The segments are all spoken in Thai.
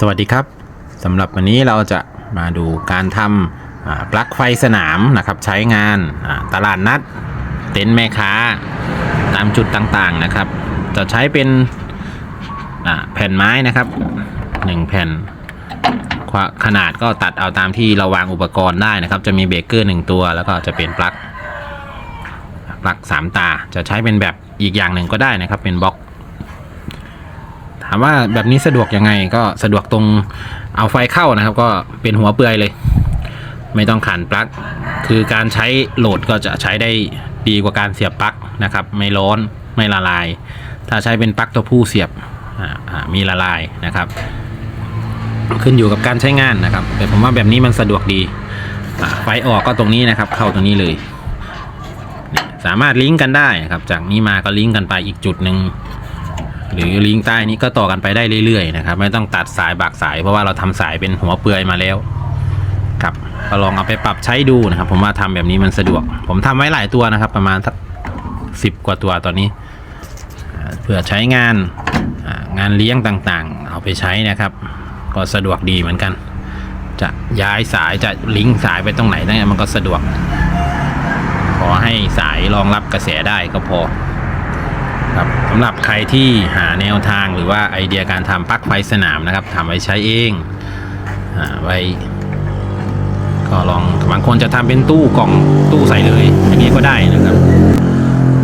สวัสดีครับสำหรับวันนี้เราจะมาดูการทำปลั๊กไฟสนามนะครับใช้งานตลาดนัด เต็นท์แม่ค้าตามจุดต่างๆนะครับ จะใช้เป็นแผ่นไม้นะครับ 1 แผ่น ขนาดก็ตัดเอาตามที่เราวางอุปกรณ์ได้นะครับ จะมีเบรกเกอร์ 1 ตัว แล้วก็จะเป็นปลั๊กปลั๊ก3 ตาจะใช้เป็นแบบอีกอย่างหนึ่งก็ได้นะครับเป็นบล็อก ถามว่าแบบนี้สะดวกยังไงก็สะดวกตรงเอาไฟเข้านะครับ ก็เป็นหัวเปลือยเลย ไม่ต้องขันปลั๊กคือการใช้โหลดก็จะใช้ได้ดีกว่าการเสียบปลั๊กนะครับ ไม่ร้อนไม่ละลาย ถ้าใช้เป็นปลั๊กตัวผู้เสียบมีละลายนะครับ ขึ้นอยู่กับการใช้งานนะครับ แต่ผมว่าแบบนี้มันสะดวกดีไฟออกก็ตรงนี้นะครับ เข้าตรงนี้เลยสามารถลิงก์กันได้นะครับ จากนี้มาก็ลิงก์กันไปอีกจุดหนึ่ง หรือลิงก์ใต้นี้ก็ต่อกันไปได้เรื่อยๆนะครับ ไม่ต้องตัดสายบากสาย เพราะว่าเราทำสายเป็นหัวเปลือยมาแล้วครับก็ลองเอาไปปรับใช้ดูนะครับ ผมว่าทำแบบนี้มันสะดวก ผมทำไว้หลายตัวนะครับ ประมาณสักสิบกว่าตัวตอนนี้เพื่อใช้งานงานเลี้ยงต่างๆ เอาไปใช้นะครับ ก็สะดวกดีเหมือนกัน จะย้ายสายจะลิงก์สายไปตรงไหนได้มันก็สะดวก ขอให้สายรองรับกระแสได้ก็พอ ครับสำหรับใครที่หาแนวทางหรือว่าไอเดียการทำปลั๊กไฟสนามนะครับทำไว้ใช้เองอไว้ ก็ลองบางคนจะทำเป็นตู้กล่องตู้ใส่เลยอย่างนี้ก็ได้นะครับ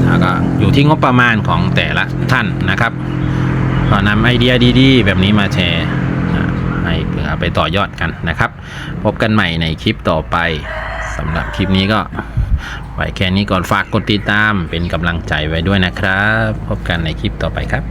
แล้วก็อยู่ที่งบประมาณของแต่ละท่านนะครับก็นำไอเดียดีๆ แบบนี้มาแชร์ให้เพื่อไปต่อยอดกันนะครับ พบกันใหม่ในคลิปต่อไป สำหรับคลิปนี้ก็ไว้แค่นี้ก่อนฝากกดติดตามเป็นกำลังใจไว้ด้วยนะครับ พบกันในคลิปต่อไปครับ